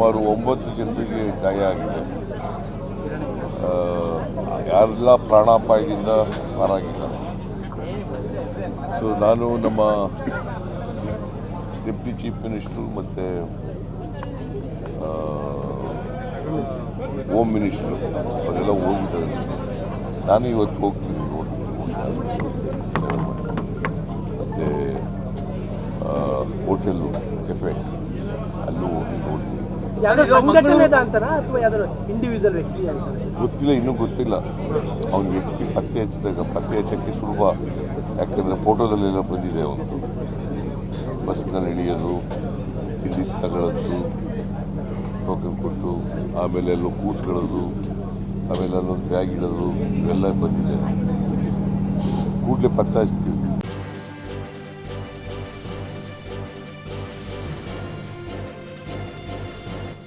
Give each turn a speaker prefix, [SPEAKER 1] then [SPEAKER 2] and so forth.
[SPEAKER 1] ಸುಮಾರು ಒಂಬತ್ತು ಜನರಿಗೆ ಗಾಯ ಆಗಿದೆ. ಯಾರೆಲ್ಲ ಪ್ರಾಣಾಪಾಯದಿಂದ ಪಾರಾಗಿದ್ದಾರೆ ಸೊ ನಾನು ನಮ್ಮ ಡೆಪ್ಟಿ ಚೀಫ್ ಮಿನಿಸ್ಟ್ರು ಮತ್ತು ಹೋಮ್ ಮಿನಿಸ್ಟ್ರು, ಅವರೆಲ್ಲ ಹೋಗಿದ್ದಾರೆ. ನಾನು ಇವತ್ತು ಹೋಗ್ತೀನಿ, ನೋಡ್ತೀನಿ ಮತ್ತು ಹೋಟೆಲ್ಲು, ಕೆಫೆ, ಅಲ್ಲೂ ಗೊತ್ತಿಲ್ಲ ಇನ್ನೂ ಗೊತ್ತಿಲ್ಲ. ಅವನ ವ್ಯಕ್ತಿ ಪತ್ತೆ ಹಚ್ಚಿದಾಗ ಪತ್ತೆ ಹಚ್ಚಕ್ಕೆ ಸುಲಭ. ಯಾಕಂದರೆ ಫೋಟೋದಲ್ಲೆಲ್ಲ ಬಂದಿದೆ ಅವನು ಬಸ್ನಲ್ಲಿ ಇಳಿಯೋದು ತಿಂಡಿ ತಗೊಳ್ಳೋದು ಟೋಕನ್ ಕೊಟ್ಟು ಆಮೇಲೆ ಎಲ್ಲೋ ಕೂತ್ಕೊಳ್ಳೋದು ಆಮೇಲೆ ಅಲ್ಲೊಂದು ಬ್ಯಾಗ್ ಇಡೋದು ಇವೆಲ್ಲ ಬಂದಿದೆ. ಕೂಡಲೇ ಪತ್ತೆ ಹಚ್ತೀವಿ.